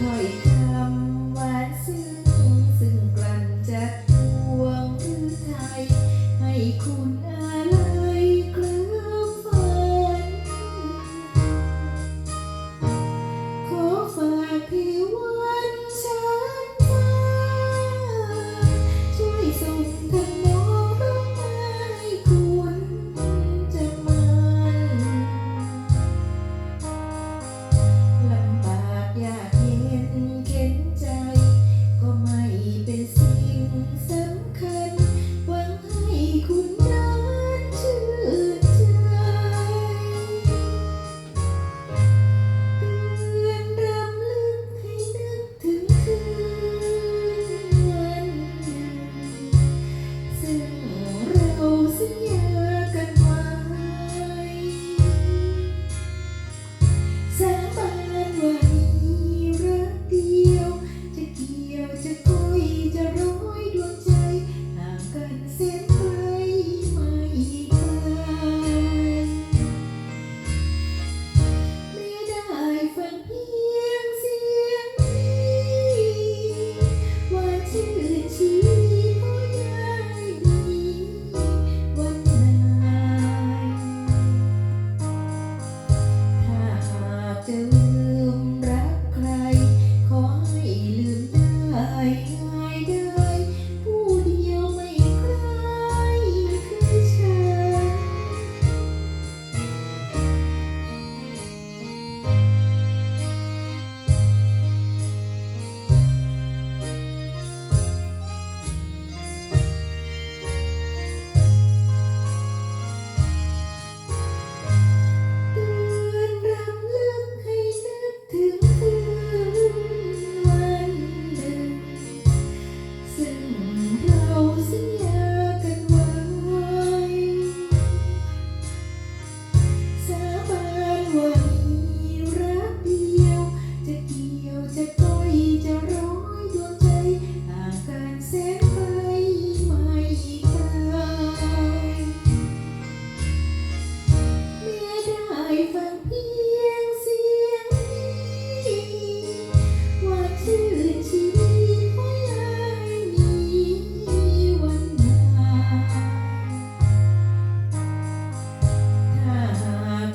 ถ้อยคำหวานซึ้งซึ่งกลั่นจากดวงฤทยให้คุณ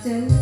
myself